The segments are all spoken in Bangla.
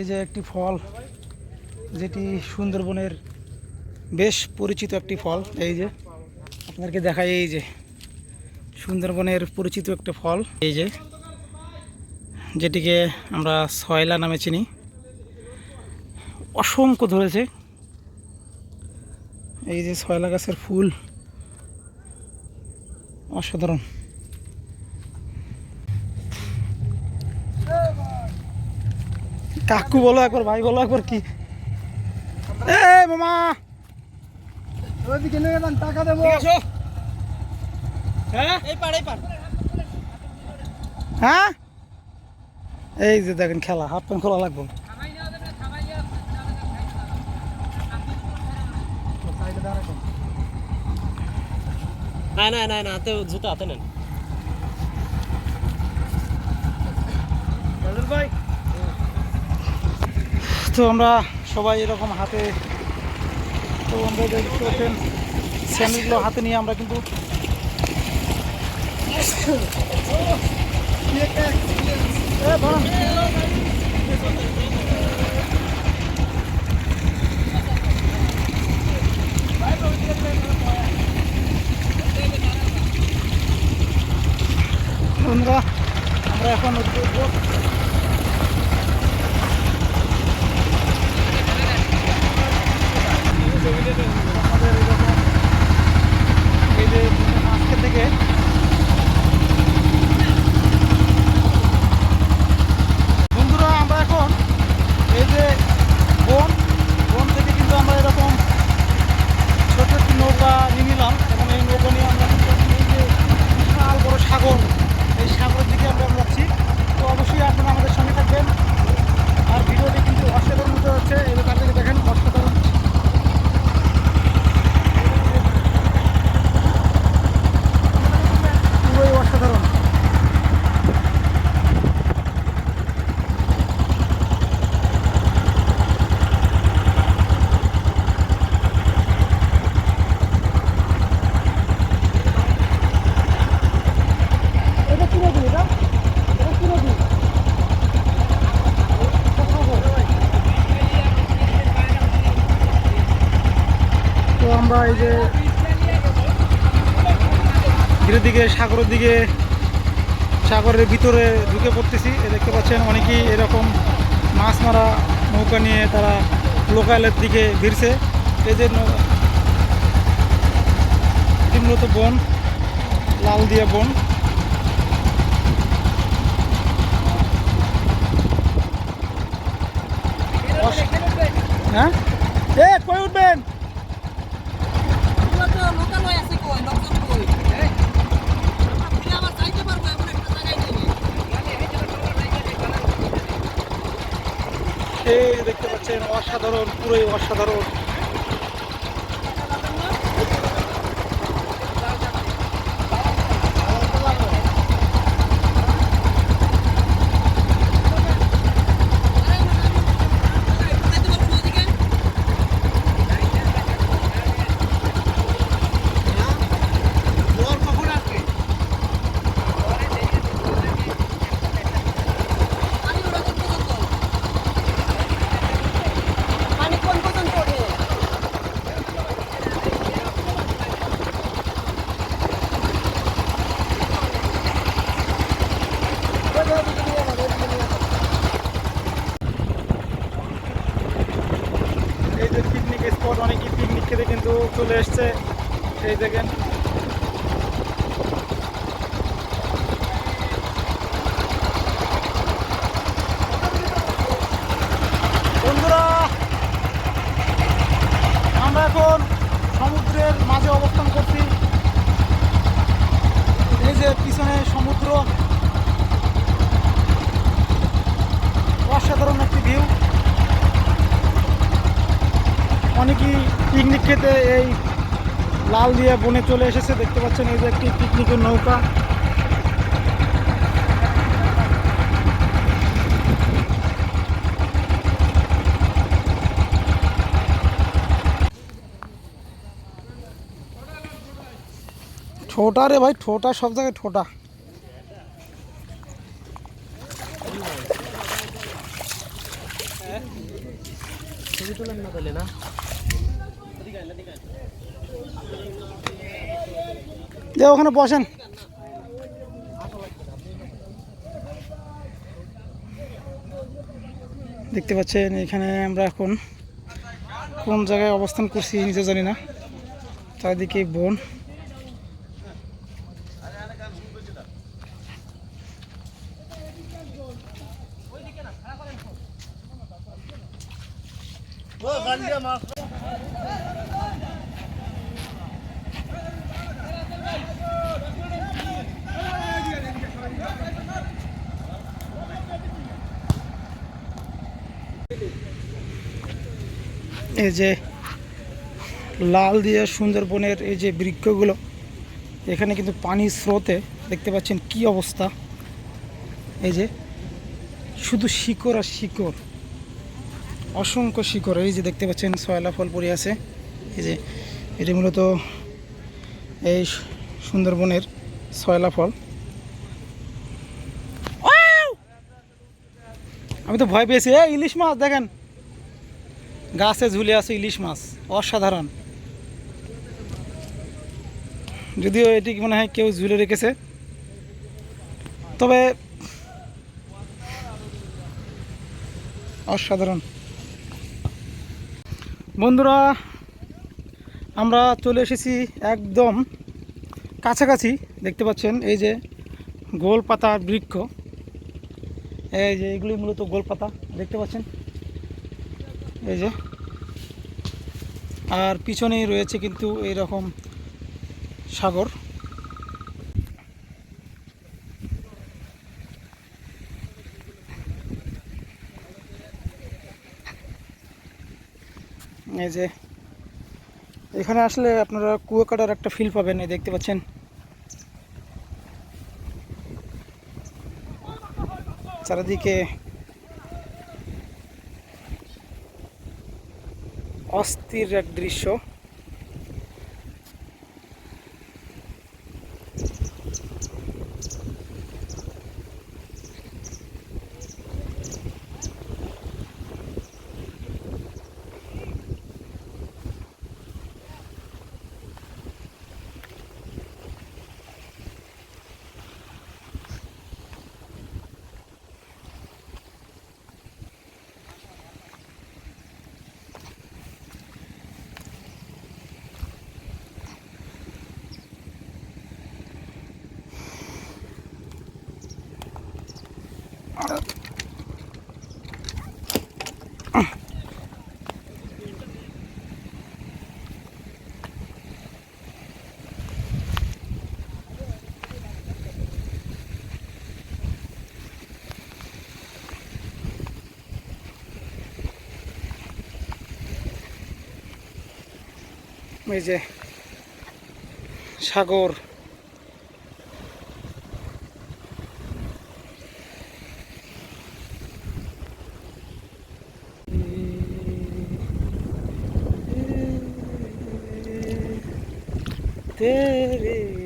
এই যে একটি ফল, যেটি সুন্দরবনের বেশ পরিচিত একটি ফল, এই যে আপনাদেরকে দেখাই, এই যে সুন্দরবনের পরিচিত একটা ফল, এই যে যেটিকে আমরা সয়লা নামে চিনি। অসংখ্য ধরেছে। এই যে সয়লা গাছের ফুল, অসাধারণ। কাকু বলো একবার ভাই বলো একবার কি? এ মামা! ওইদিকে নিয়ে যান টাকা দেবো। হ্যাঁ? এই পার এই পার হ্যাঁ? এই যে দেখেন খেলা হাফ প্যান্ট খোলা লাগবে। না না না না হাতে জুতো হাতে নেন। ভাই। তো আমরা সবাই এরকম হাতে তো আমরা দেখতে পাচ্ছেন হাতে নিয়ে আমরা কিন্তু। বন্ধুরা আমরা এখন উঠবো আমাদের এরকম এই যে আজকে থেকে বন্ধুরা আমরা এখন এই যে বন বন থেকে কিন্তু আমরা এরকম ছোট একটি নৌকা নিয়ে নিলাম এবং এই নৌকা নিয়ে আমরা কিন্তু এখন এই যে বিশাল বড় সাগর এই সাগরের দিকে আমরা যাচ্ছি তো অবশ্যই আপনারা আমাদের সঙ্গে থাকবেন আর ভিডিওটি কিন্তু অসাধারণ হতে যাচ্ছে এই তার থেকে দেখেন অসাধারণ পুরোই অসাধারণ এটা কি নদী এটা এটা কি নদী তো আমরা এই যে ধীরে দিকে সাগরের দিকে সাগরের ভিতরে ঢুকে পড়তেছি। এ দেখতে পাচ্ছেন অনেকেই এরকম মাছ মারা নৌকা নিয়ে তারা লোকালের দিকে ভিড়ছে। এই যে মূলত বন লাল দিয়া বন হ্যাঁ? এ কই উঠবেন লোকালয় আছে কই লোকজন কই আমার চাইতে পারব এমন একটা জায়গায় নেই এই দেখতে পাচ্ছেন অসাধারণ পুরোই অসাধারণ। পিকনিক কিন্তু চলে এসছে। এই দেখেন। বন্ধুরা, আমরা এখন সমুদ্রের মাঝে অবস্থান করছি। এই যে পিছনে সমুদ্র অসাধারণ একটি ভিউ অনেকেই পিকনিক খেতে এই লাল দিয়া বনে চলে এসেছে। দেখতে পাচ্ছেন এই যে একটি পিকনিকের নৌকা। ঠোঁটা রে ভাই, ঠোঁটা, সব জায়গায় ঠোঁটা। ছবি না তাহলে, না? যে ওখানে বসেন। দেখতে পাচ্ছেন, এখানে আমরা এখন কোন জায়গায় অবস্থান করছি নিজে জানি না। চারিদিকে বন। এই যে লাল দিয়ে সুন্দরবনের এই যে বৃক্ষগুলো, এখানে কিন্তু পানির স্রোতে দেখতে পাচ্ছেন কি অবস্থা। এই যে শুধু শিকড় আর শিকড়, অসংখ্য শিকড়, এই যে দেখতে পাচ্ছেন সয়লা ফল পড়ে আছে। এই যে এটি মূলত এই সুন্দরবনের সয়লা ফল। আমি তো ভয় পেয়েছি। এই ইলিশ মাছ দেখেন। গাছে ঝুলে আছে ইলিশ মাছ, অসাধারণ। যদিও এটি মনে হয় কেউ ঝুলে রেখেছে। তবে অসাধারণ। বন্ধুরা, আমরা চলে এসেছি একদম কাছাকাছি, দেখতে পাচ্ছেন এই যে গোল পাতার বৃক্ষ। এই যে এগুলি মূলত গোল পাতা দেখতে পাচ্ছেন? এই যে। আর পিছনেই রয়েছে কিন্তু এইরকম সাগর। এই যে। এখানে আসলে আপনারা কুয়াকাটার একটা ফিল পাবেন, এই দেখতে পাচ্ছেন। চারিদিকে অস্থির এক দৃশ্য। এই যে সাগর। तेरे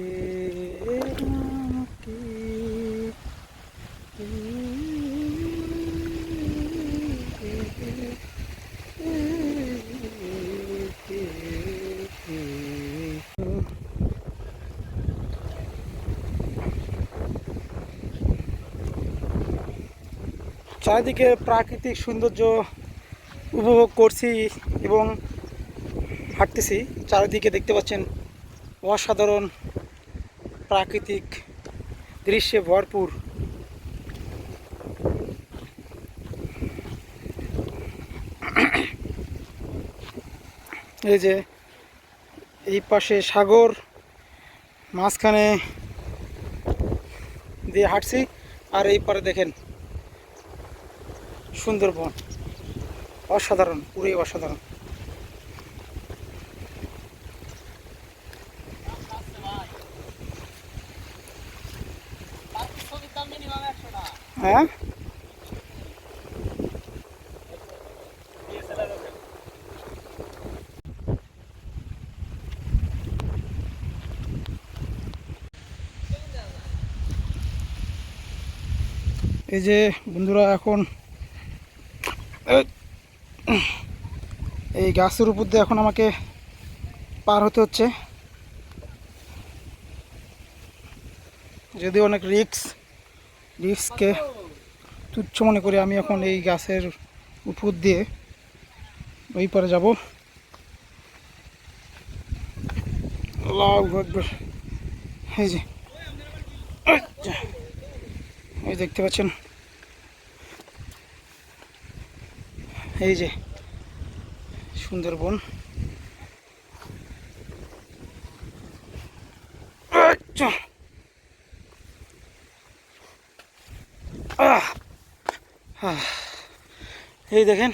চারিদিকে প্রাকৃতিক সৌন্দর্য উপভোগ করছি এবং হাঁটতেছি। চারিদিকে দেখতে পাচ্ছেন অসাধারণ প্রাকৃতিক দৃশ্যে ভরপুর। এই যে এই পাশে সাগর, মাঝখানে দিয়ে হাঁটছি। আর এই পারে দেখেন সুন্দরবন। অসাধারণ পুরোই অসাধারণ। হ্যাঁ? এই যে বন্ধুরা এখন এই গাছের উপর দিয়ে এখন আমাকে পার হতে হচ্ছে যদিও অনেক রিক্স রিক্সকে তুচ্ছ মনে করে, আমি এখন এই গাছের উপর দিয়ে ওই পারে যাব। এই যে। এই দেখতে পাচ্ছেন এই যে, সুন্দরবন। আচ্ছা। এই দেখেন,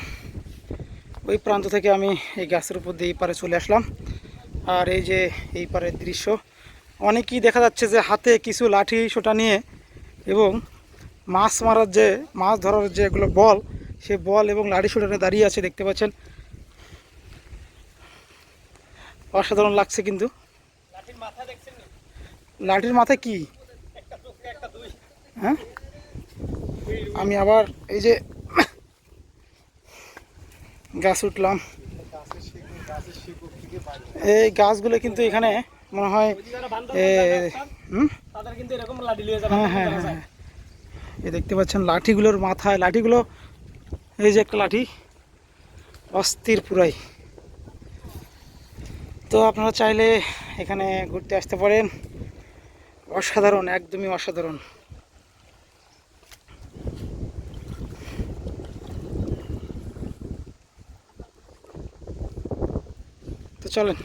ওই প্রান্ত থেকে আমি এই গাছের উপর দিয়ে এই পারে চলে আসলাম। আর এই যে এই পারের দৃশ্য, অনেকেই দেখা যাচ্ছে যে হাতে কিছু লাঠি সোটা নিয়ে এবং মাছ মারার যে, মাছ ধরার যেগুলো বল সে বল এবং লাঠি সোটা নিয়ে দাঁড়িয়ে আছে দেখতে পাচ্ছেন। অসাধারণ লাগছে কিন্তু। লাঠির মাথা কি? হ্যাঁ? আমি আবার এই যে গাছ উঠলাম। এই গাছগুলো কিন্তু এখানে মনে হয় ওই যে যারা বান্দর এ, বান্দর রাস্তার, হুম? তাদের কিন্তু এরকম লাঠি লিয়ে যাবে হ্যাঁ হ্যাঁ হ্যাঁ। এই দেখতে পাচ্ছেন লাঠিগুলোর মাথায় লাঠিগুলো এই যে একটা লাঠি, অস্থির পুরাই। তো আপনারা চাইলে এখানে ঘুরতে আসতে পারেন। অসাধারণ, একদমই অসাধারণ। তো চলেন।